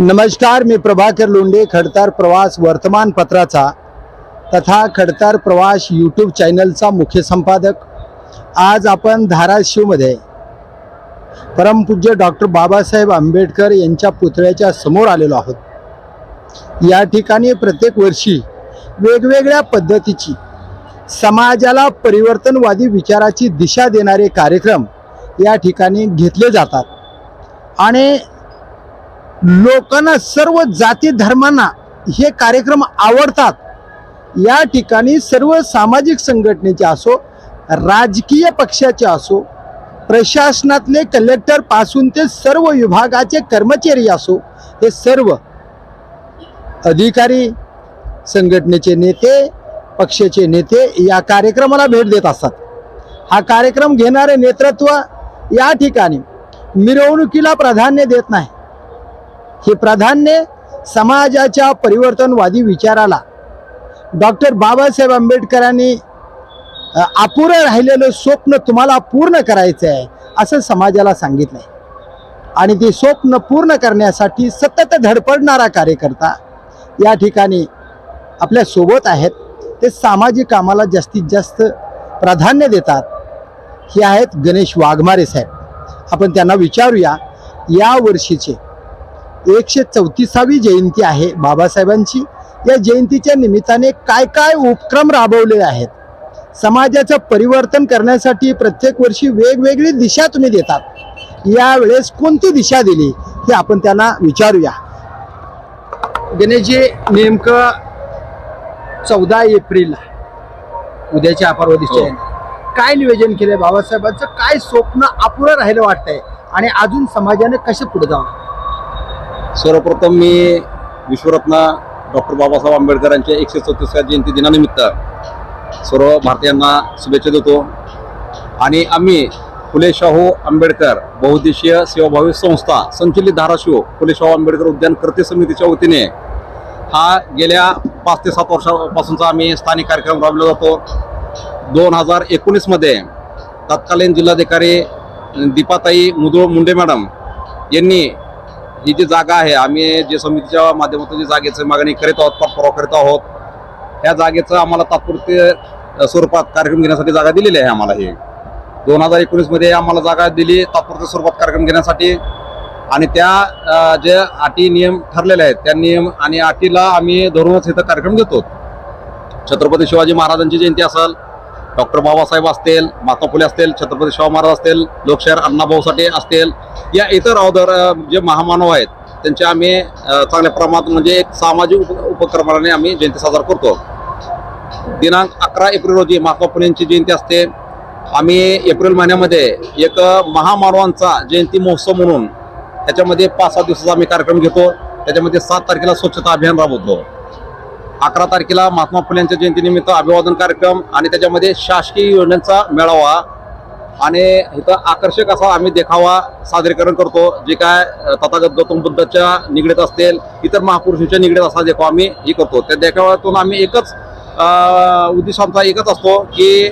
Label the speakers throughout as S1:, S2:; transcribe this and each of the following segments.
S1: नमस्कार मी प्रभाकर लोंढे खडतार प्रवास वर्तमानपत्राचा तथा खडतार प्रवास यूट्यूब चॅनलचा मुख्य संपादक. आज आपण धाराशिवमध्ये परमपूज्य डॉक्टर बाबासाहेब आंबेडकर यांच्या पुतळ्याच्या समोर आलेलो आहोत. या ठिकाणी प्रत्येक वर्षी वेगवेगळ्या पद्धतीची समाजाला परिवर्तनवादी विचाराची दिशा देणारे कार्यक्रम या ठिकाणी घेतले जातात. आणि लोकांना सर्व जाती धर्मांना हे कार्यक्रम आवडतात. या ठिकाणी सर्व सामाजिक संघटनेचे असो राजकीय पक्षाचे असो प्रशासनातले कलेक्टरपासून ते सर्व विभागाचे कर्मचारी असो हे सर्व अधिकारी संघटनेचे नेते पक्षाचे नेते या कार्यक्रमाला भेट देत असतात. हा कार्यक्रम घेणारे नेतृत्व या ठिकाणी मिरवणुकीला प्राधान्य देत नाही. हे प्राधान्य समाजाच्या परिवर्तनवादी विचाराला डॉक्टर बाबासाहेब आंबेडकरांनी अपुरं राहिलेलं स्वप्न तुम्हाला पूर्ण करायचं आहे असं समाजाला सांगितलं आहे आणि ते स्वप्न पूर्ण करण्यासाठी सतत धडपडणारा कार्यकर्ता या ठिकाणी आपल्यासोबत आहेत. ते सामाजिक कामाला जास्तीत जास्त प्राधान्य देतात. हे आहेत गणेश वाघमारे साहेब. आपण त्यांना विचारूया या वर्षीचे एकशे चौतीसावी जयंती आहे बाबासाहेबांची. या जयंतीच्या निमित्ताने काय काय उपक्रम राबवले आहेत? समाजाचं परिवर्तन करण्यासाठी प्रत्येक वर्षी वेगवेगळी दिशा तुम्ही देतात. यावेळेस कोणती दिशा दिली हे आपण त्यांना विचारूया. गणेशजी नेमकं चौदा एप्रिल उद्याच्या परवा दिवशी काय नियोजन केलंय? बाबासाहेबांचं काय स्वप्न अपुरं राहिलं वाटतंय? आणि अजून समाजाने कसं पुढे जावं?
S2: सर्वप्रथम मी विश्वरत्न डॉक्टर बाबासाहेब आंबेडकरांच्या एकशे चौतीसव्या जयंती दिनानिमित्त सर्व भारतीयांना शुभेच्छा देतो. आणि आम्ही फुले शाहू आंबेडकर बहुद्देशीय सेवाभावी संस्था संचलित धाराशिव फुले शाहू आंबेडकर उद्यान कर्ते समितीच्या वतीने हा गेल्या पाच ते सात वर्षापासूनचा आम्ही स्थानिक कार्यक्रम राबवला जातो. दोन हजार एकोणीसमध्ये तत्कालीन जिल्हाधिकारी दीपाताई मुदुळ मुंडे मॅडम यांनी ही जी जागा आहे आम्ही जे समितीच्या माध्यमातून जी जागेची मागणी करीत आहोत पाठपुरावा करीत आहोत ह्या जागेचं आम्हाला तात्पुरते स्वरूपात कार्यक्रम घेण्यासाठी जागा दिलेली आहे आम्हाला ही. दोन हजार एकोणीसमध्ये आम्हाला जागा दिली तात्पुरत्या स्वरूपात कार्यक्रम घेण्यासाठी. आणि त्या जे अटी नियम ठरलेले आहेत त्या नियम आणि अटीला आम्ही धरूनच इथं कार्यक्रम घेतो. छत्रपती शिवाजी महाराजांची जयंती असेल डॉक्टर बाबासाहेब असतील महात्मा फुले असतील छत्रपती शाहू महाराज असतील लोकशाहीर अण्णाभाऊ साठे असतील या इतर अवधार जे महामानव आहेत त्यांचे आम्ही चांगल्या प्रमाणात म्हणजे एक सामाजिक उप उपक्रमाने आम्ही जयंती साजरा करतो. दिनांक अकरा एप्रिल रोजी महात्मा फुलेंची जयंती असते. आम्ही एप्रिल महिन्यामध्ये एक महामानवांचा जयंती महोत्सव म्हणून त्याच्यामध्ये पाच सात दिवसाचा आम्ही कार्यक्रम घेतो. त्याच्यामध्ये सात तारखेला स्वच्छता अभियान राबवतो. अकरा तारखेला महात्मा फुलेंच्या जयंतीनिमित्त अभिवादन कार्यक्रम आणि त्याच्यामध्ये शासकीय योजनांचा मेळावा आणि इथं आकर्षक असा आम्ही देखावा सादरीकरण करतो. जे काय तथागत गौतम बुद्धाच्या निगडीत असतील इतर महापुरुषांच्या निगडीत असा देखावा आम्ही हे करतो. त्या देखाव्यातून आम्ही एकच उद्देश आमचा एकच असतो की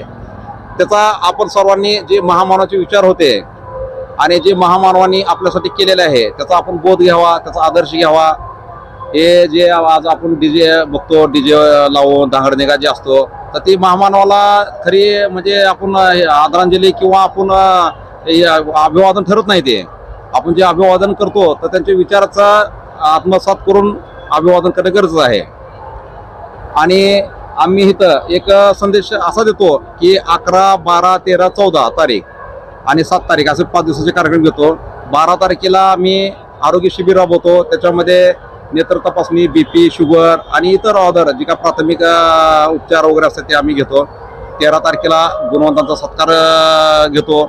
S2: त्याचा आपण सर्वांनी जे महामानवाचे विचार होते आणि जे महामानवांनी आपल्यासाठी केलेले आहे त्याचा आपण बोध घ्यावा त्याचा आदर्श घ्यावा. हे जे आज आपण डीजे बघतो डीजे लावून धांगडनिगा जे असतो तर ती महामानवाला खरी म्हणजे आपण आदरांजली किंवा आपण अभिवादन ठरत नाही ते. आपण जे अभिवादन करतो तर त्यांच्या विचाराचा आत्मसात करून अभिवादन करणं गरजेचं आहे. आणि आम्ही इथं एक संदेश असा देतो की अकरा बारा तेरा चौदा तारीख आणि सात तारीख असे पाच दिवसाचे कार्यक्रम घेतो. बारा तारखेला आम्ही आरोग्य शिबिर राबवतो. त्याच्यामध्ये नेत्र तपासणी बीपी शुगर आणि इतर ऑर्डर जे काय प्राथमिक उपचार वगैरे असतात ते आम्ही घेतो. तेरा तारखेला गुणवंतांचा सत्कार घेतो.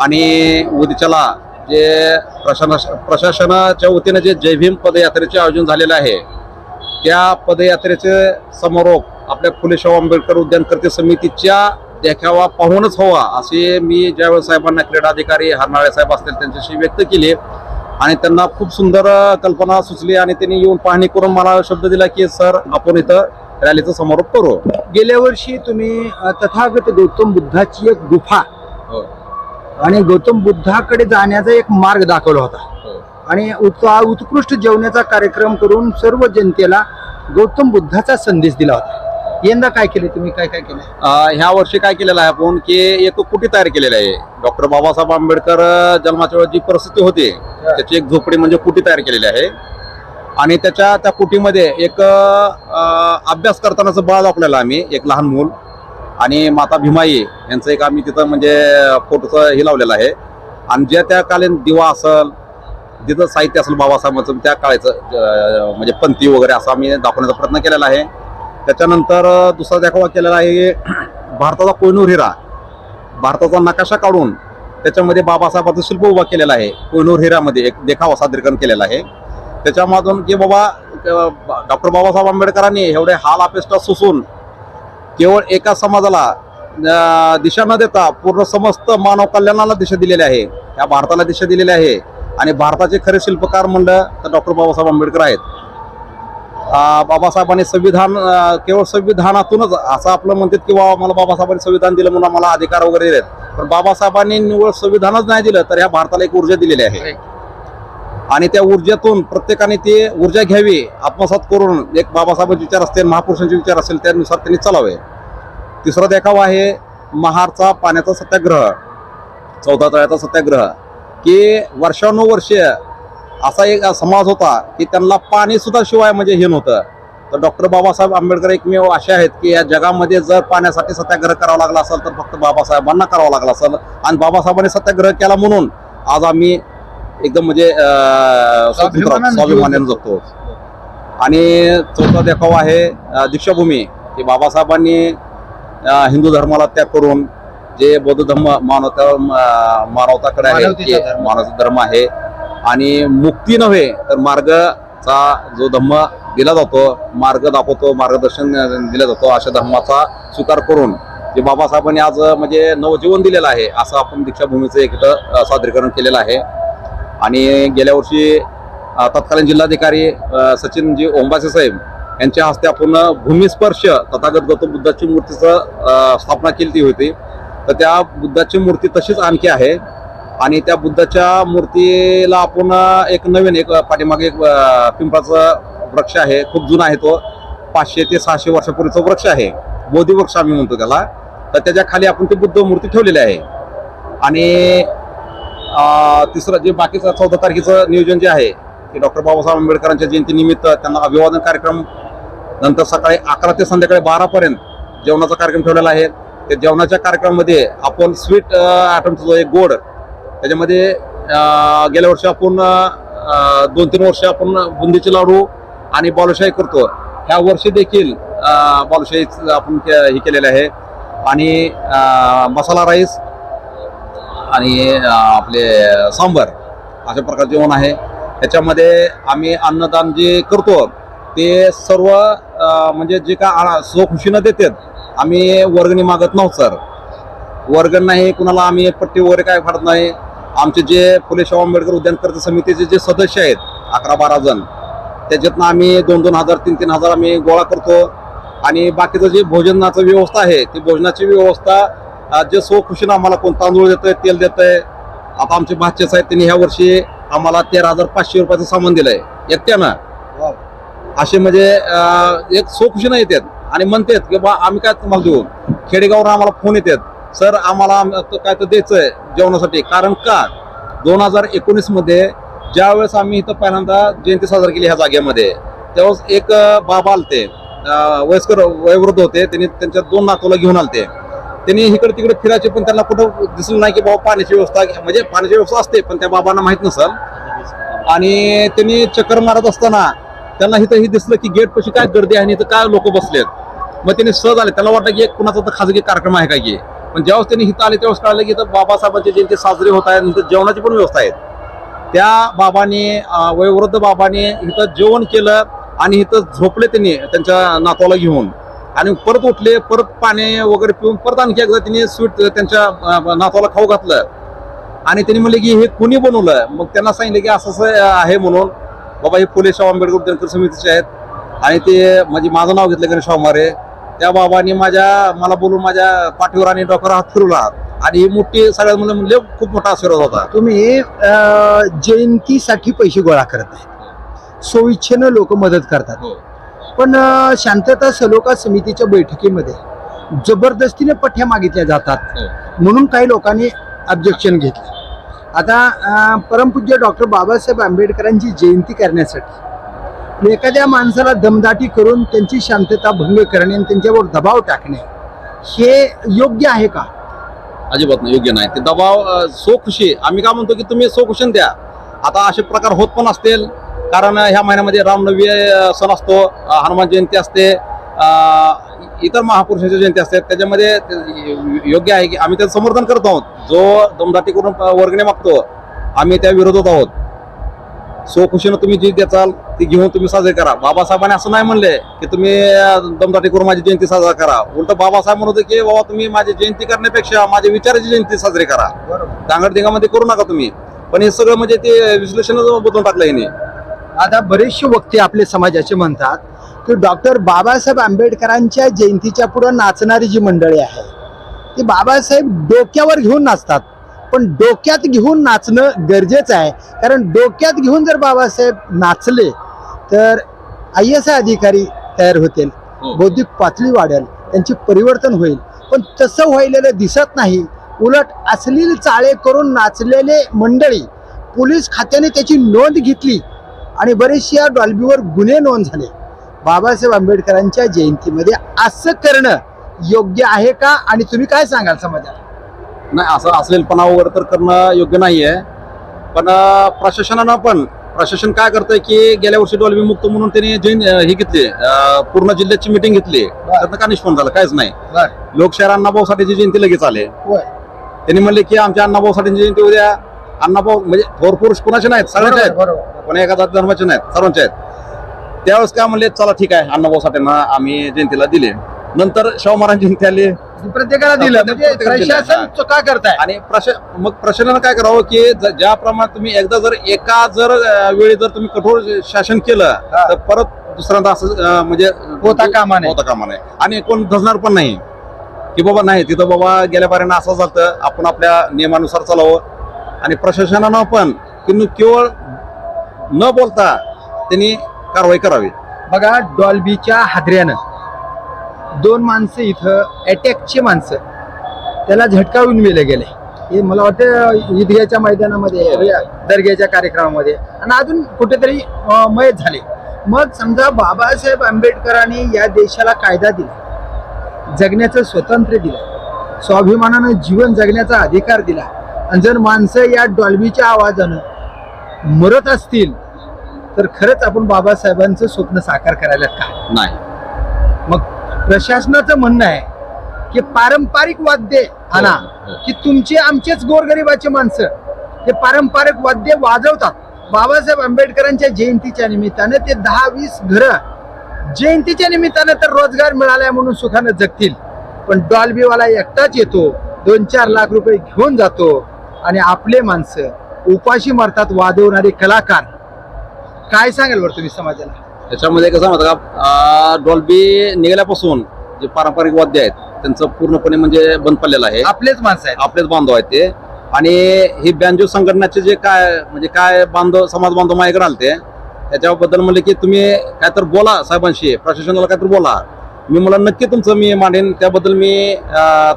S2: आणि उद्याच्याला जे प्रशासन प्रशासनाच्या वतीने जे जय भीम पदयात्रेचे आयोजन झालेलं आहे त्या पदयात्रेचे समारोप आपल्या फुले शाहू आंबेडकर उद्यान कर्ते समितीच्या देखावा पाहूनच हवा असे मी ज्यावेळेस साहेबांना क्रीडा अधिकारी हरनाळे साहेब असतील त्यांच्याशी व्यक्त केले. आणि त्यांना खूप सुंदर कल्पना सुचली आणि त्यांनी येऊन पाहणी करून मला शब्द दिला की सर आपण इथं रॅलीचा समारोप करू
S1: गेल्या वर्षी तुम्ही तथागत गौतम बुद्धाची एक गुफा
S2: हो.
S1: आणि गौतम बुद्धाकडे जाण्याचा एक मार्ग दाखवला होता
S2: हो.
S1: आणि उत- उत्कृष्ट जेवणाचा कार्यक्रम करून सर्व जनतेला गौतम बुद्धाचा संदेश दिला होता यंदा काय केले तुम्ही? काय काय केलं?
S2: ह्या वर्षी काय केलेलं आहे आपण की एक कुटी तयार केलेली आहे? डॉक्टर बाबासाहेब आंबेडकर जन्माच्या वेळी जी परिस्थिती होती त्याची एक झोपडी म्हणजे कुटी तयार केलेली आहे? आणि त्याच्या त्या कुटीमध्ये एक अभ्यास करतानाचं बाळ दाखवलेलं आम्ही एक लहान मूल. आणि माता भीमाई यांचं एक आम्ही तिथं म्हणजे फोटोचं हे लावलेलं आहे. आणि ज्या त्या कालीन दिवा असल जिथं साहित्य असेल बाबासाहेबांचं त्या काळाचं म्हणजे पंथी वगैरे असं आम्ही दाखवण्याचा प्रयत्न केलेला आहे. त्याच्यानंतर दुसरा देखावा केलेला आहे भारताचा कोयनूर हिरा. भारताचा नकाशा काढून त्याच्यामध्ये बाबासाहेबांचं शिल्प उभा केलेलं आहे कोयनूर हिरामध्ये एक देखावा सादरीकरण केलेला आहे. त्याच्यामधून की बाबा डॉक्टर बाबासाहेब आंबेडकरांनी एवढे हाल अपेष्टा सुसून केवळ एका समाजाला दिशा न देता पूर्ण समस्त मानव कल्याणाला दिशा दिलेली आहे या भारताला दिशा दिलेली आहे. आणि भारताचे खरे शिल्पकार म्हणलं तर डॉक्टर बाबासाहेब आंबेडकर आहेत. बाबासाहेबांनी संविधान केवळ संविधानातूनच असं आपलं म्हणतात की बाबा मला बाबासाहेबांनी संविधान दिलं म्हणून मला अधिकार वगैरे दिलेत. पण बाबासाहेबांनी निवड संविधानच नाही दिलं तर ह्या भारताला एक ऊर्जा दिलेली आहे. आणि त्या ऊर्जेतून प्रत्येकाने ती ऊर्जा घ्यावी आत्मसात करून एक बाबासाहेबांचे विचार असतील महापुरुषांचे विचार असतील त्यानुसार त्यांनी चालावे. तिसरा देखावा आहे महारचा पाण्याचा सत्याग्रह चौदा तळ्याचा सत्याग्रह की वर्षानुवर्षे असा एक समाज होता की त्यांना पाणी सुद्धा शिवाय म्हणजे हे नव्हतं तर डॉक्टर बाबासाहेब आंबेडकर एकमेव असे आहेत की या जगामध्ये जर पाण्यासाठी सत्याग्रह करावा लागला असेल तर फक्त बाबासाहेबांना करावा लागला असेल आणि बाबासाहेबांनी सत्याग्रह केला म्हणून आज आम्ही एकदम म्हणजे
S1: स्वाभिमानाने
S2: स्वाभिमानाने जगतो आणि चौथा देखावा आहे दीक्षाभूमी की बाबासाहेबांनी हिंदू धर्माला त्याग करून जे बौद्ध धर्म मानवता मानवताकडे आहे. मानवता धर्म आहे आणि मुक्ती नव्हे तर मार्गचा जो धम्म दिला जातो मार्ग दाखवतो मार्गदर्शन दिला जातो अशा धम्माचा स्वीकार करून जे बाबासाहेबांनी आज म्हणजे नवजीवन दिलेलं आहे असं आपण दीक्षाभूमीचं एक इथं, सादरीकरण केलेलं आहे. आणि गेल्या वर्षी तत्कालीन जिल्हाधिकारी सचिनजी ओंबासे साहेब यांच्या हस्ते आपण भूमिस्पर्श तथागत गौतम बुद्धाची मूर्तीचं स्थापना केली होती. तर त्या बुद्धाची मूर्ती तशीच आणखी आहे. आणि त्या बुद्धाच्या मूर्तीला आपण एक नवीन एक पाठीमागे एक पिंपळाचं पिंपळाचा वृक्ष आहे. खूप जुना आहे तो. पाचशे ते सहाशे वर्षापूर्वीचा वृक्ष आहे. बोधी वृक्ष आम्ही म्हणतो त्याला. तर त्याच्याखाली आपण ती बुद्ध मूर्ती ठेवलेली आहे. आणि तिसरं जे बाकीचं चौदा तारखेचं नियोजन जे आहे ते डॉक्टर बाबासाहेब आंबेडकरांच्या जयंतीनिमित्त त्यांना अभिवादन कार्यक्रम नंतर सकाळी अकरा ते संध्याकाळी बारापर्यंत जेवणाचा कार्यक्रम ठेवलेला आहे. त्या जेवणाच्या कार्यक्रमामध्ये आपण स्वीट आयटमचा जो एक गोड त्याच्यामध्ये गेल्या वर्षी आपण दोन तीन वर्ष आपण बुंदीचे लाडू आणि बालुशाही करतो. ह्या वर्षी देखील अं, आपण के- हे केलेलं आहे. आणि मसाला राईस आणि आपले सांबर अशा प्रकारचे जेवण आहे. त्याच्यामध्ये आम्ही अन्नदान जे करतो ते सर्व म्हणजे जे का आ- स्वखुशीनं देतात. आम्ही वर्गणी मागत नव्हत सर. वर्गण नाही कुणाला आम्ही पट्टी वगैरे काय फाडत नाही. आमचे जे फुले शाहू आंबेडकर उद्यान कर्ज समितीचे जे सदस्य आहेत अकरा बारा जण त्याच्यातनं आम्ही दोन दोन हजार तीन तीन हजार आम्ही गोळा करतो. आणि बाकीचं जे भोजनाचं व्यवस्था आहे ती भोजनाची व्यवस्था जे स्वखुशीनं आम्हाला कोण तांदूळ देतंय तेल देतंय आता आमचे भाचे साहेब त्यांनी ह्या वर्षी आम्हाला तेरा हजार पाचशे रुपयाचं सामान दिलंय. एकट्यानं. असे म्हणजे एक स्वखुशीनं येतात आणि म्हणतात की बा आम्ही काय तुम्हाला देऊ? खेडेगाववर आम्हाला फोन येतात. सर आम्हाला काय तर द्यायचं आहे जेवणासाठी. कारण का? दोन हजार एकोणीसमध्ये आम्ही इथं पहिल्यांदा जयंती साजरी केली ह्या जागेमध्ये त्यावेळेस एक बाबा आलते. वयस्कर वयोवृद्ध होते. त्यांनी त्यांच्या दोन नातूला घेऊन आलते. त्यांनी इकडे तिकडे फिरायचे पण त्यांना कुठं दिसलं नाही की बाबा पाण्याची व्यवस्था म्हणजे पाण्याची व्यवस्था असते पण त्या बाबांना माहीत नसल. आणि त्यांनी चक्कर मारत असताना त्यांना इथं हे दिसलं की गेट पशी काय गर्दी आहे आणि इथं काय लोक बसलेत. मग त्यांनी सहज आले. त्याला वाटलं की एक कुणाचा तर खाजगी कार्यक्रम आहे का की? पण जेव्हा त्यांनी इथं आले तेव्हा कळलं की इथं बाबासाहेबांची जयंती साजरी होत आहे नंतर जेवणाची पण व्यवस्था आहे त्या बाबाने वयोवृद्ध बाबाने इथं जेवण केलं आणि इथं झोपले त्यांनी त्यांच्या नातवाला घेऊन. आणि परत उठले परत पाणी वगैरे पिऊन परत आणखी एकदा त्यांनी स्वीट त्यांच्या नातवाला खाऊ घातलं. आणि त्यांनी म्हणले की हे कुणी बनवलं? मग त्यांना सांगितलं की असं असं आहे म्हणून. बाबा हे फुले शाह आंबेडकर उद्यानकर समितीचे आहेत. आणि ते म्हणजे माझं नाव घेतलं गणेश वाघमारे त्या बाबांनी माझ्या मला बोलून माझ्या पाठीवर आणि डोक्यावर हात फिरवला. आणि ही मोठी सगळ्यात म्हणजे म्हणजे खूप मोठा आशीर्वाद होता.
S1: तुम्ही अं, जयंतीसाठी पैसे गोळा करत आहे सोयीच्छेनं लोक मदत करतात.
S2: हो.
S1: पण अं, शांतता सलोखा समितीच्या बैठकीमध्ये जबरदस्तीने पठ्या मागितल्या जातात.
S2: हो.
S1: म्हणून काही लोकांनी ऑब्जेक्शन घेतलं. आता अं, परमपूज्य डॉक्टर बाबासाहेब आंबेडकरांची जयंती करण्यासाठी एखाद्या माणसाला दमदाटी करून त्यांची शांतता भंग करणे आणि त्यांच्यावर दबाव टाकणे हे योग्य आहे का?
S2: अजिबात नाही योग्य नाही. ते दबाव अ, आम्ही काय म्हणतो की तुम्ही स्वखुशीन द्या. आता असे प्रकार होत पण असतील. कारण ह्या महिन्यामध्ये रामनवमी सण असतो हनुमान जयंती असते इतर महापुरुषांची जयंती असते. त्याच्यामध्ये योग्य आहे की आम्ही त्याचं समर्थन करत आहोत. जो दमदाटी करून वर्गणे वर्गणी मागतो आम्ही त्या विरोधात आहोत. स्वखुशीनं तुम्ही जी द्याल ती घेऊन तुम्ही साजरी करा. बाबासाहेबांनी असं नाही म्हणले की तुम्ही दमदाटी करून माझी जयंती साजरा करा. उलट बाबासाहेब म्हणत होते की बाबा तुम्ही माझी जयंती करण्यापेक्षा माझ्या विचाराची जयंती साजरी करा. दांगडदिंगामध्ये करू नका तुम्ही. पण हे सगळं म्हणजे ते विश्लेषणच बदलून टाकलं हिने.
S1: आता बरेचसे वक्ते आपले समाजाचे म्हणतात की डॉक्टर बाबासाहेब आंबेडकरांच्या जयंतीच्या पुढे नाचणारी जी मंडळी आहे ती बाबासाहेब डोक्यावर घेऊन नाचतात. पण डोक्यात घेऊन नाचणं गरजेचं आहे. कारण डोक्यात घेऊन जर बाबासाहेब नाचले तर आय एस अधिकारी तयार होतील.
S2: हो.
S1: बौद्धिक पातळी वाढेल त्यांचे परिवर्तन होईल. पण तसं व्हायलेलं दिसत नाही. उलट अश्लील चाळे करून नाचलेले मंडळी पोलीस खात्याने त्याची नोंद घेतली आणि बरेचसे या डॉल्बीवर गुन्हे नोंद झाले. बाबासाहेब आंबेडकरांच्या जयंतीमध्ये असं करणं योग्य आहे का? आणि तुम्ही काय सांगाल समाजाला?
S2: नाही असं असेलपणा वगैरे तर करणं योग्य नाहीये. पण अं, प्रशासनानं पण प्रशासन काय करतंय की गेल्या वर्षी डॉल्बी मुक्त म्हणून त्यांनी जैन हे घेतली पूर्ण जिल्ह्याची मिटिंग घेतली. त्यातनं का निष्पन्न झालं? काहीच नाही. लोकशाहीर अण्णाभाऊ साठेची जयंती लगेच आले. त्यांनी म्हणले की आमच्या अण्णाभाऊ साठेची जयंती उद्या. अण्णाभाऊ म्हणजे थोर पुरुष कुणाचे नाहीत? सगळ्यांचे आहेत. कोणा एका जात धर्माचे नाहीत सर्वांचे आहेत. त्यावेळेस काय म्हणले? चला ठीक आहे अण्णाभाऊ साठेंना आम्ही जयंतीला दिले. नंतर शाहू महाराज जयंती आली.
S1: प्रत्येकाला दिलं. म्हणजे प्रशासन. चुका करताय.
S2: आणि प्रशा मग प्रशासनानं काय करावं की ज- ज्याप्रमाणे तुम्ही एकदा जर एका जर वेळी जर तुम्ही कठोर शासन केलं. तर परत दुसऱ्यांदा असं म्हणजे
S1: होता कामा नये.
S2: होता कामा नये. आणि कोण धजणार पण नाही. की बाबा नाही तिथं बाबा गेल्या बाऱ्यानं असं झालं आपण आपल्या नियमानुसार चालावं. आणि प्रशासनानं पण की केवळ न बोलता त्यांनी कारवाई करावी.
S1: बघा डॉल्बीच्या हादऱ्यानं. दोन माणसं इथं अटॅकची माणसं. त्याला झटकावून मेले गेले. हे मला वाटतं ईदग्याच्या मैदानामध्ये दर्ग्याच्या कार्यक्रमामध्ये. आणि अजून कुठेतरी मयत झाले. मग समजा बाबासाहेब आंबेडकरांनी या देशाला कायदा दिला. जगण्याचं स्वातंत्र्य दिलं. स्वाभिमानानं जीवन जगण्याचा अधिकार दिला. आणि जर माणसं या डॉल्बीच्या आवाजानं मरत असतील तर खरंच आपण बाबासाहेबांचं स्वप्न साकार करायला का?
S2: नाही.
S1: प्रशासनाचं म्हणणं आहे की पारंपरिक वाद्य आणा
S2: हो, हो.
S1: की तुमचे आमचेच गोरगरिबाचे माणसं ते पारंपरिक वाद्य वाजवतात. बाबासाहेब आंबेडकरांच्या जयंतीच्या निमित्तानं ते दहा वीस घरं जयंतीच्या निमित्तानं तर रोजगार मिळाला म्हणून सुखानं जगतील. पण डॉल्बीवाला एकटाच येतो दोन चार लाख रुपये घेऊन जातो आणि आपले माणसं उपाशी मरतात वाजवणारे कलाकार. काय सांगाल बरं तुम्ही समाजाला?
S2: त्याच्यामध्ये कसं माहिती का? डॉल्बी निघाल्यापासून जे पारंपरिक वाद्य आहेत त्यांचं पूर्णपणे म्हणजे बंद पडलेलं आहे.
S1: आपलेच माणसं आहेत.
S2: आपलेच बांधव आहेत ते. आणि ही बँजो संघटनाचे जे काय म्हणजे काय बांधव समाज बांधव माझ्याकडे आलते त्याच्याबद्दल म्हणले की तुम्ही काय तर बोला साहेबांशी प्रशासनाला काय तर बोला. मी मला नक्की तुमचं मी मांडेन. त्याबद्दल मी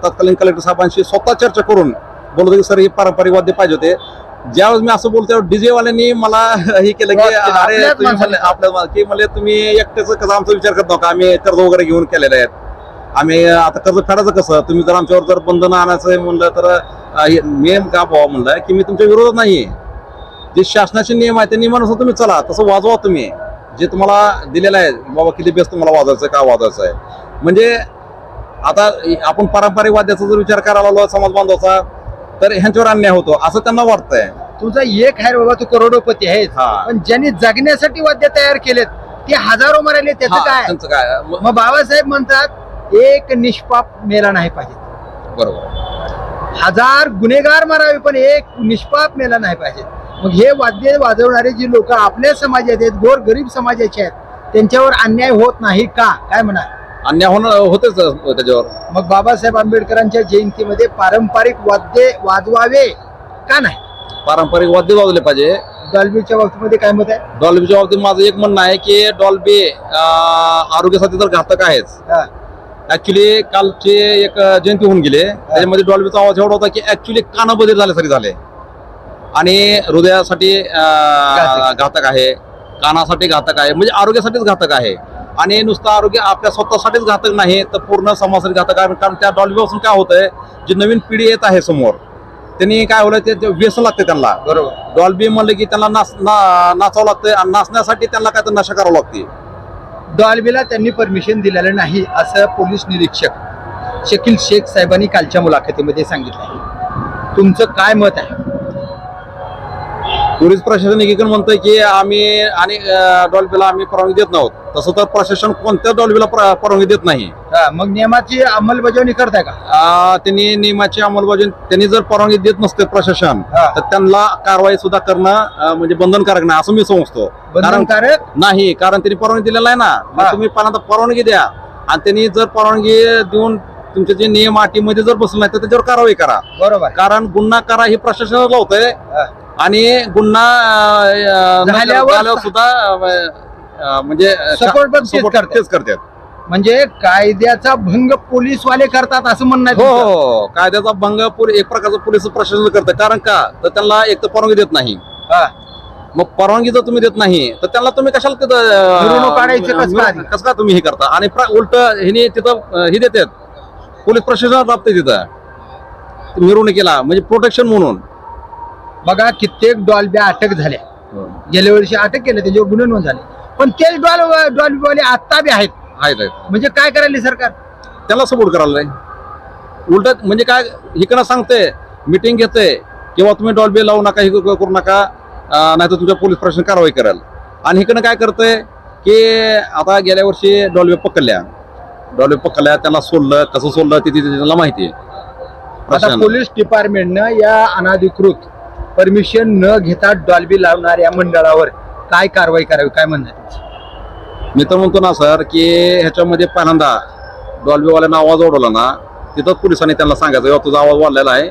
S2: तत्कालीन कलेक्टर साहेबांशी स्वतः चर्चा करून बोलतो की सर हे पारंपरिक वाद्य पाहिजे होते. ज्यावेळेस मी असं बोलतो डीजे वाल्यांनी मला हे केलं की. अरे. आपल्या की म्हणले तुम्ही एकटेच कसं आमचा विचार करतो का आम्ही कर्ज वगैरे घेऊन केलेले आहेत आम्ही आता कर्ज फेडायचं कसं तुम्ही जर आमच्यावर जर बंधन आणायचं म्हणलं तर नियम का भावा म्हणलं की मी तुमच्या विरोधात नाही जे शासनाचे नियम आहे त्या नियमानुसार तुम्ही चला तसं वाजवा तुम्ही जे तुम्हाला दिलेलं आहे बाबा किती बेस तुम्हाला वाजवायचं का वाजवायचं आहे म्हणजे आता आपण पारंपरिक वाद्याचा जर विचार करायला लागलो समाज बांधवाचा तर ह्यांच्यावर अन्याय होतो असं त्यांना वाटतंय.
S1: तुझा एक आहे रे बाबा तू करोडोपती आहेस.
S2: हा.
S1: पण ज्यांनी जगण्यासाठी वाद्य तयार केलेत ते हजारो मरायले त्याचं
S2: हा,
S1: काय?
S2: त्यांचं काय?
S1: मग बाबासाहेब म्हणतात एक निष्पाप मेला नाही पाहिजे.
S2: बरोबर.
S1: हजार गुन्हेगार मारावे पण एक निष्पाप मेला नाही पाहिजे. मग हे वाद्य वाजवणारे जी लोक आपल्या समाजात आहेत गोर गरीब समाजाचे आहेत त्यांच्यावर अन्याय होत नाही का? काय म्हणा
S2: अन्याय होणं होतेच त्याच्यावर.
S1: मग बाबासाहेब आंबेडकरांच्या जयंतीमध्ये पारंपरिक वाद्य वाजवावे का नाही?
S2: पारंपरिक वाद्य वाजवले पाहिजे.
S1: डॉल्बीच्या बाबतीमध्ये काय मत आहे?
S2: डॉल्बीच्या बाबतीत माझं एक म्हणणं आहे की डॉल्बी अं, आरोग्यासाठी तर घातक आहेच.
S1: हा.
S2: ऍक्च्युली कालची एक जयंती होऊन गेली. त्याच्यामध्ये डॉल्बीचा आवाज एवढा होता की ऍक्च्युली कानं बदल झाल्यासारखे झाले. आणि हृदयासाठी अं.
S1: घातक
S2: आहे. कानासाठी घातक आहे. म्हणजे आरोग्यासाठीच घातक आहे. आणि नुसतं आरोग्य आपल्या स्वतःसाठीच घातक नाही तर पूर्ण समाजासाठी घातक आहे. कारण त्या डॉल्बीपासून काय होतंय जी नवीन पिढी येत आहे समोर त्यांनी काय होलं ते व्यसन लागते त्यांना.
S1: बरोबर.
S2: डॉल्बी म्हणलं की त्यांना नाच ना- नाचावं लागतंय आणि नाचण्यासाठी त्यांना काय तर नशा करावं लागते
S1: डॉल्बीला त्यांनी परमिशन दिलेलं नाही असं पोलीस निरीक्षक शकील शेख साहेबांनी कालच्या मुलाखतीमध्ये सांगितलं आहे. तुमचं काय मत आहे?
S2: पोलीस प्रशासन एकीकडे म्हणतंय की आम्ही आणि अं, डॉल्बीला आम्ही परवानगी देत नाहोत तसं तर प्रशासन कोणत्या डॉल्बीला पर- परवानगी देत नाही.
S1: मग नियमाची अंमलबजावणी करताय का?
S2: त्यांनी नियमाची अंमलबजावणी त्यांनी जर परवानगी देत नसते प्रशासन. तर त्यांना कारवाई सुद्धा करणं म्हणजे बंधनकारक नाही असं मी समजतो. कारण
S1: बंधनकारक?
S2: नाही कारण त्यांनी परवानगी दिलेला आहे ना. तुम्ही पहिल्यांदा परवानगी द्या. आणि त्यांनी जर परवानगी देऊन तुमचे जे नियम अटीमध्ये जर बसले नाही तर त्याच्यावर कारवाई करा.
S1: बरोबर.
S2: कारण गुन्हा करा ही प्रशासनाला लावतंय
S1: हा.
S2: आणि गुन्हा
S1: झाल्यावर-
S2: सुद्धा म्हणजे
S1: Support पण तेच करतात. म्हणजे कायद्याचा भंग पोलीसवाले करतात असं म्हणणं आहे
S2: हो
S1: तुमचं?
S2: हो कायद्याचा भंग पोली- एक प्रकारचं पोलीस प्रशासन करतं. कारण का? तर त्यांना एक तर परवानगी देत नाही.
S1: हा.
S2: मग परवानगी जर तुम्ही देत नाही तर त्यांना तुम्ही कशाला तिथं अं,
S1: मिरवणूक काढायचं कसं काय?
S2: कसं काय तुम्ही हे करता? आणि उलट ह्यानी तिथं अं, हे देतात. पोलीस प्रशासन राबते तिथं. मिरवणुकीला म्हणजे प्रोटेक्शन म्हणून.
S1: बघा कित्येक डॉल्ब्या अटक झाल्या. गेल्या वर्षी अटक केले त्याच्यावर गुन्हे नोंद झाले. पण तेच डॉल डॉल्बीवाले आता बी आहेत.
S2: आहेत आहेत.
S1: म्हणजे काय करायला सरकार?
S2: त्याला सपोर्ट करायला नाही. उलट म्हणजे काय इकडं सांगते मिटिंग घेते किंवा तुम्ही डॉल्बी लावू नका हे करू नका नाही तर तुमच्या पोलीस प्रशासन कारवाई करेल. आणि इकडं काय करतंय की आता गेल्या वर्षी डॉल्बी पकडल्या. डॉल्बी पकडल्या त्यांना सोडलं कसं सोडलं ते तिथे त्यांना माहिती आहे.
S1: पोलीस डिपार्टमेंटनं या अनाधिकृत परमिशन न घेता डॉल्बी लावणाऱ्या मंडळावर काय कारवाई करावी? काय म्हणणं आहे तुमचं?
S2: मी तर म्हणतो ना सर की ह्याच्यामध्ये पहिल्यांदा डॉल्बीवाल्यांना आवाज ओढवला ना तिथंच पोलिसांनी त्यांना सांगायचं "बाबा, तुझा आवाज वाढलेला आहे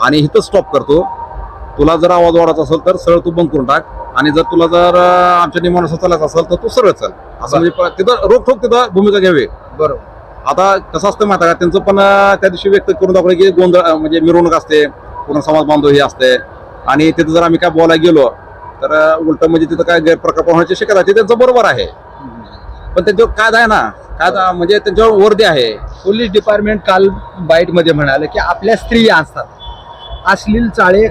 S2: आणि इथं स्टॉप करतो. तुला जर आवाज वाढायचा असेल तर सरळ तू बंद करून टाक आणि जर तुला जर आमच्या नियमानुसार चालायचं असेल तर तू सरळ चल. असं म्हणजे तिथं रोखोक तिथं भूमिका घ्यावी.
S1: बरोबर.
S2: आता कसं असतं माहिती का? त्यांचं पण त्या दिवशी व्यक्त करून दाखवलं की गोंधळ म्हणजे मिरवणूक असते पूर्ण समाज बांधव हे असते. आणि तिथं जर आम्ही काय बोलायला गेलो तर उलट म्हणजे तिथं काय गैरप्रकार होण्याची शक्यता ते त्यांचं बरोबर आहे. पण त्यांच्यावर कायदा आहे ना कायदा म्हणजे त्यांच्यावर वर्दी आहे.
S1: पोलीस डिपार्टमेंट काल बाईटमध्ये म्हणाले की आपल्या स्त्रिया असतात. अश्लील चाळे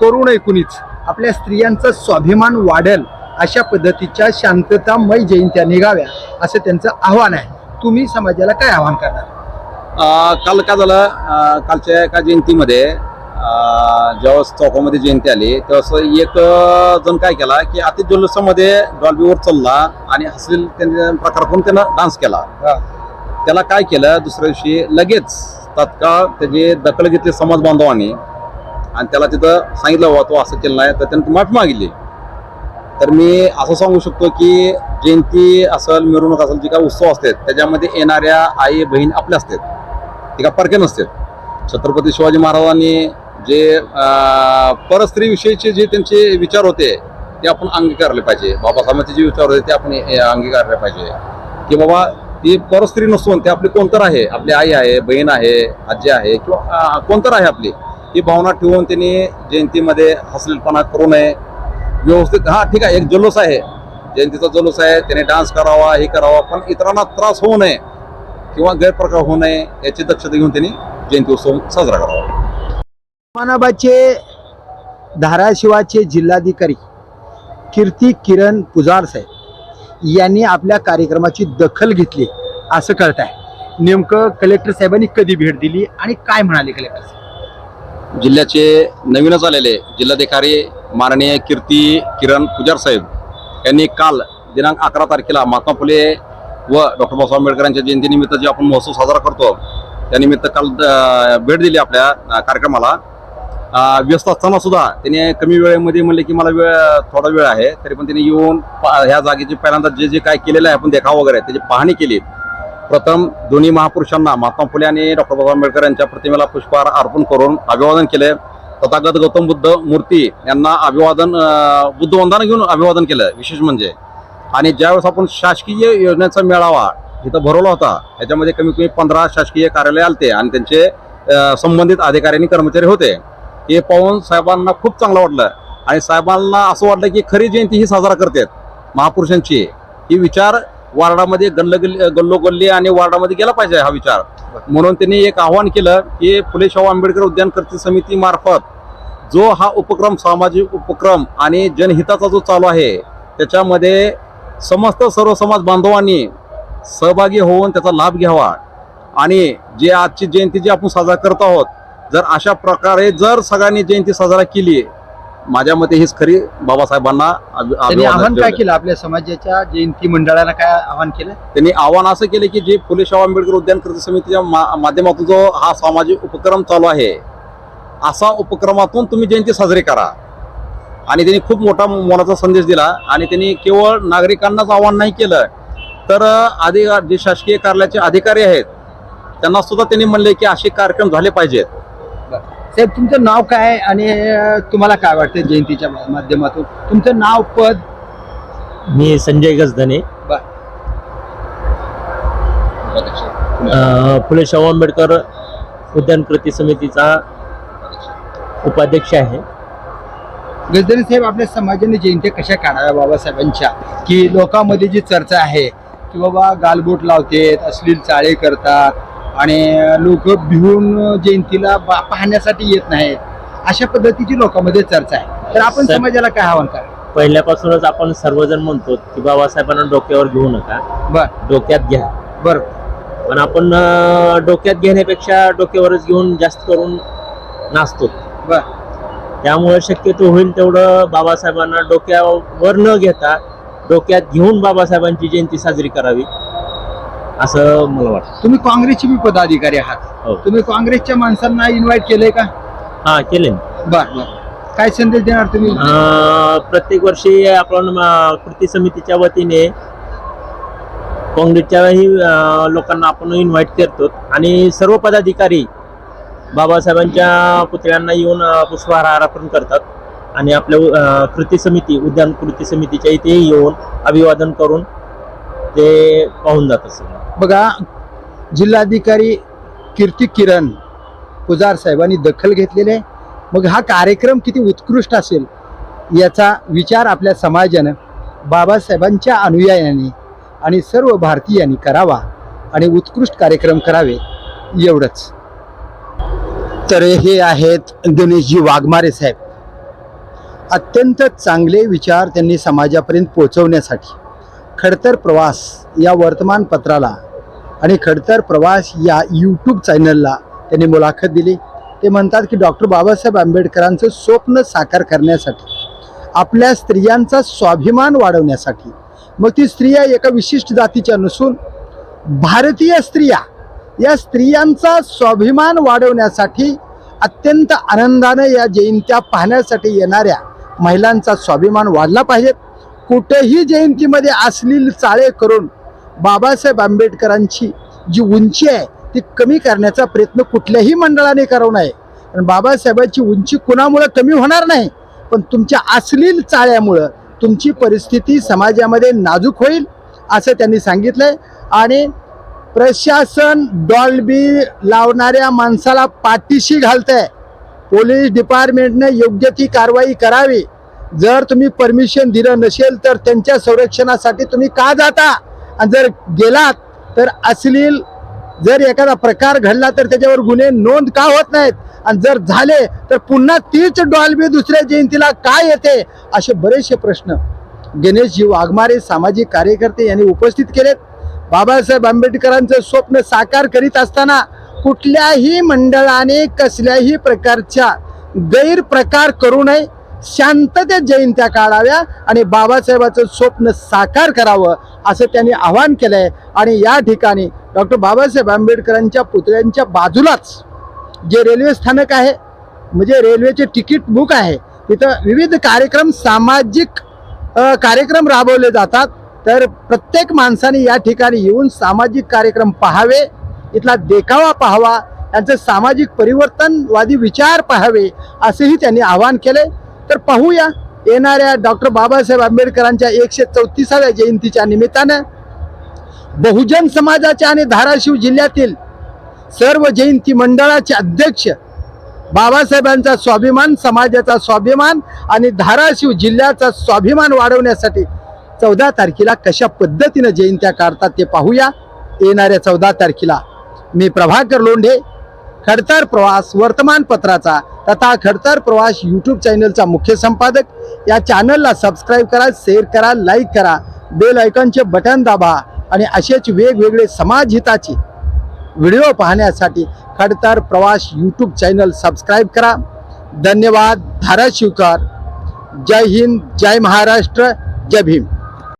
S1: करू नये कुणीच. आपल्या स्त्रियांचा स्वाभिमान वाढेल अशा पद्धतीच्या शांततामय जयंत्या निघाव्या असं त्यांचं आव्हान आहे. तुम्ही समाजाला काय आव्हान करणार?
S2: काल काय झालं? कालच्या एका जयंतीमध्ये ज्यावेळेस चौकामध्ये जयंती आली तेव्हा एक जण काय केला की अति जल्लोषामध्ये डॉल्बीवर चालला आणि हसलेल त्यांनी प्रकार करून त्यानं डान्स केला. त्याला काय केलं दुसऱ्या दिवशी लगेच तात्काळ त्याची दखल घेतली समाज बांधवांनी. आणि त्याला तिथं सांगितलं बाबा तो असं केलं नाही तर त्यानं ती माफी मागितली. तर मी असं सांगू शकतो की जयंती असेल मिरवणूक असेल जे काय उत्सव असतात त्याच्यामध्ये येणाऱ्या आई बहीण आपल्या असतात. ते काय परके नसतात. छत्रपती शिवाजी महाराजांनी जे परस्त्रीविषयीचे जे त्यांचे विचार होते ते आपण अंगीकारले पाहिजे. बाबासाहेबांचे जे विचार होते ते आपण अंगीकारले पाहिजे. की बाबा ती परस्त्री नसून ते आपली कोणतर आहे? आपली आई आहे बहीण आहे आजी आहे किंवा कोणतर आहे आपली. ही भावना ठेवून त्यांनी जयंतीमध्ये हसलेपणा करू नये. व्यवस्थित हा ठीक आहे एक जल्लोष आहे. जयंतीचा जल्लोष आहे त्याने डान्स करावा हे करावा पण इतरांना त्रास होऊ नये किंवा गैरप्रकार होऊ नये याची दक्षता घेऊन त्यांनी जयंती उत्सव साजरा करावा.
S1: उस्मानाबादचे धाराशिवाचे जिल्हाधिकारी कीर्ती किरण पुजार साहेब यांनी आपल्या कार्यक्रमाची दखल घेतली. असं कळत आहे नेमकं कलेक्टर साहेबांनी कधी भेट दिली आणि काय म्हणाले कलेक्टर साहेब?
S2: जिल्ह्याचे नवीनच आलेले जिल्हाधिकारी माननीय कीर्ती किरण पुजार साहेब यांनी काल दिनांक अकरा तारखेला महात्मा फुले व डॉक्टर बाबासाहेब आंबेडकरांच्या जयंतीनिमित्त जे आपण महोत्सव साजरा करतो त्यानिमित्त काल भेट दिली आपल्या कार्यक्रमाला. व्यस्त असताना सुद्धा त्याने कमी वेळेमध्ये म्हणले की मला वेळ थोडा वेळ आहे. तरी पण त्यांनी येऊन पा- ह्या जागेची पहिल्यांदा जे जे काय केलेलं आहे आपण देखाव वगैरे त्याची पाहणी केली. प्रथम दोन्ही महापुरुषांना महात्मा फुले आणि डॉक्टर बाबासाहेब आंबेडकर यांच्या प्रतिमेला पुष्पहार अर्पण करून अभिवादन केले. तथागत गौतम बुद्ध मूर्ती यांना अभिवादन अं, बुद्धवंदना घेऊन अभिवादन केलं विशेष म्हणजे. आणि ज्यावेळेस आपण शासकीय योजनेचा मेळावा इथं भरवला होता याच्यामध्ये कमीत कमी पंधरा शासकीय कार्यालय आलते आणि त्यांचे संबंधित अधिकारी आणि कर्मचारी होते. हे पाहून साहेबांना खूप चांगलं वाटलं. आणि साहेबांना असं वाटलं की खरी जयंती ही साजरा करतात महापुरुषांची. ही विचार वार्डामध्ये गल्लगल्ली गल्लोगल्ली आणि वार्डामध्ये गेला पाहिजे हा विचार. म्हणून त्यांनी एक आव्हान केलं की फुले शाहू आंबेडकर उद्यान कृती समिती मार्फत जो हा उपक्रम सामाजिक उपक्रम आणि जनहिताचा जो चालू आहे त्याच्यामध्ये समस्त सर्व समाज बांधवांनी सहभागी होऊन त्याचा लाभ घ्यावा. आणि जे आजची जयंती जी आपण साजरा करत आहोत जर अशा प्रकारे जर सगळ्यांनी जयंती साजरा केली माझ्या मते हीच खरी बाबासाहेबांना
S1: आव्हान काय. केलं आपल्या समाजाच्या जयंती मंडळाला काय आव्हान केलं?
S2: त्यांनी आव्हान असं केले की जे फुले शाहू आंबेडकर उद्यान कृती समितीच्या माध्यमातून जो हा सामाजिक उपक्रम चालू आहे असा उपक्रमातून तुम्ही जयंती साजरी करा. आणि त्यांनी खूप मोठा मोलाचा संदेश दिला आणि त्यांनी केवळ नागरिकांनाच आव्हान नाही केलं तर अधिकार जे शासकीय कार्यालयाचे अधिकारी आहेत त्यांना सुद्धा त्यांनी म्हणले की असे कार्यक्रम झाले पाहिजेत.
S1: साहेब तुमचं नाव काय आणि तुम्हाला काय वाटतं जयंतीच्या माध्यमातून? तुमचं नाव पद?
S3: मी संजय गजधने. फुले शाहू आंबेडकर उद्यान कृती समितीचा उपाध्यक्ष आहे.
S1: गजदरी साहेब आपल्या समाजाने जयंत्या कशा काढाव्या बाबासाहेबांच्या? की लोकांमध्ये जी चर्चा आहे की बाबा गालबोट लावतेत अश्लील चाळे करतात आणि लोक भिवून जयंतीला पाहण्यासाठी येत नाहीत. अशा पद्धतीची लोकांमध्ये चर्चा आहे. तर आपण समाजाला काय आव्हान करा
S3: पहिल्यापासूनच आपण सर्वजण म्हणतो की बाबासाहेबांना डोक्यावर घेऊ नका.
S1: बर.
S3: डोक्यात घ्या.
S1: बर.
S3: पण आपण अ, डोक्यात घेण्यापेक्षा डोक्यावरच घेऊन जास्त करून नाचतो.
S1: बर.
S3: त्यामुळे शक्यतो होईल तेवढं बाबासाहेबांना डोक्यावर न घेता डोक्यात घेऊन बाबासाहेबांची जयंती साजरी करावी. असं मला वाटतं.
S1: तुम्ही काँग्रेसचे बी पदाधिकारी आहात.
S3: हो.
S1: तुम्ही काँग्रेसच्या माणसांना इन्व्हाइट केलंय का?
S3: हा केले
S1: बर बर. काय संदेश देणार तुम्ही?
S3: प्रत्येक वर्षी आपण अं, कृती समितीच्या वतीने काँग्रेसच्याही अं, लोकांना आपण इन्व्हाइट करतो. आणि सर्व पदाधिकारी बाबासाहेबांच्या पुतळ्यांना येऊन अं, पुष्पहार अर्पण करतात. आणि आपल्या अं, कृती समिती उद्यान कृती समितीच्या इथे येऊन अभिवादन करून ते पाहून जातात सगळं.
S1: बघा जिल्हाधिकारी कीर्ती किरण पुजार साहेबांनी दखल घेतलेली आहे. मग हा कार्यक्रम किती उत्कृष्ट असेल याचा विचार आपल्या समाजानं बाबासाहेबांच्या अनुयायांनी आणि सर्व भारतीयांनी करावा आणि उत्कृष्ट कार्यक्रम करावे एवढंच. तर हे आहेत दिनेशजी वाघमारे साहेब. अत्यंत चांगले विचार त्यांनी समाजापर्यंत पोहोचवण्यासाठी. खडतर प्रवास या वर्तमानपत्राला आणि खडतर प्रवास या यूट्यूब चॅनलला त्यांनी मुलाखत दिली. ते म्हणतात की डॉक्टर बाबासाहेब आंबेडकरांचं स्वप्न साकार करण्यासाठी आपल्या स्त्रियांचा स्वाभिमान वाढवण्यासाठी मग ती स्त्रिया एका विशिष्ट जातीच्या नसून भारतीय स्त्रिया या स्त्रियांचा स्वाभिमान वाढवण्यासाठी अत्यंत आनंदाने या जयंत्या पाहण्यासाठी येणाऱ्या महिलांचा स्वाभिमान वाढला पाहिजे. कुठेही जयंतीमध्ये अश्लील चाळे करून बाबासाहेब आंबेडकरांची जी उंची आहे ती कमी करण्याचा प्रयत्न कुठल्याही मंडळाने करू नये. कारण बाबासाहेबांची उंची कुणामुळं कमी होणार नाही पण तुमच्या अश्लील चाळ्यामुळं तुमची परिस्थिती समाजामध्ये नाजूक होईल असं त्यांनी सांगितलंय. आणि प्रशासन डॉल्बी लावणाऱ्या माणसाला पाठीशी घालतंय. पोलीस डिपार्टमेंटने योग्य ती कारवाई करावी. जर तुम्ही परमिशन दिलं नसेल तर त्यांच्या संरक्षणासाठी तुम्ही का जाता? आणि जर गेलात तर अश्लील जर एखादा प्रकार घडला तर त्याच्यावर गुन्हे नोंद का होत नाहीत? आणि जर झाले तर पुन्हा तीच डॉल्बी दुसऱ्या जयंतीला का येते? असे बरेचसे प्रश्न गणेशजी वाघमारे सामाजिक कार्यकर्ते यांनी उपस्थित केलेत. बाबासाहेब आंबेडकरांचं स्वप्न साकार करीत असताना कुठल्याही मंडळाने कसल्याही प्रकारच्या गैरप्रकार करू नये. शांततेत जयंत्या काढाव्या आणि बाबासाहेबाचं स्वप्न साकार करावं असं त्यांनी आवाहन केलंय. आणि या ठिकाणी डॉक्टर बाबासाहेब आंबेडकरांच्या पुतळ्यांच्या बाजूलाच जे रेल्वे स्थानक आहे म्हणजे रेल्वेचे तिकीट बुक आहे तिथं विविध कार्यक्रम सामाजिक कार्यक्रम राबवले जातात. तर प्रत्येक माणसाने या ठिकाणी येऊन सामाजिक कार्यक्रम पाहावे इथला देखावा पाहावा यांचं सामाजिक परिवर्तनवादी विचार पाहावे असेही त्यांनी आवाहन केले तर पाहूया येणाऱ्या डॉक्टर बाबासाहेब आंबेडकरांच्या एकशे चौतीसाव्या जयंतीच्या निमित्तानं बहुजन समाजाच्या आणि धाराशिव जिल्ह्यातील सर्व जयंती मंडळाचे अध्यक्ष बाबासाहेबांचा स्वाभिमान समाजाचा स्वाभिमान आणि धाराशिव जिल्ह्याचा स्वाभिमान वाढवण्यासाठी चौदा तारखेला कशा पद्धतीनं जयंत्या काढतात ते पाहूया. येणाऱ्या चौदा तारखेला मी प्रभाकर लोंढे खडतर प्रवास वर्तमानपत्राचा तथा खडतर प्रवास यूट्यूब चॅनलचा मुख्य संपादक. या चॅनलला सबस्क्राईब करा शेअर करा लाईक करा बेल आयकॉनचे बटन दाबा आणि असेच वेगवेगळे समाजहिताचे व्हिडिओ पाहण्यासाठी खडतर प्रवास यूट्यूब चॅनल सबस्क्राईब करा. धन्यवाद. धाराशिवकर. जय हिंद. जय महाराष्ट्र. जय भीम.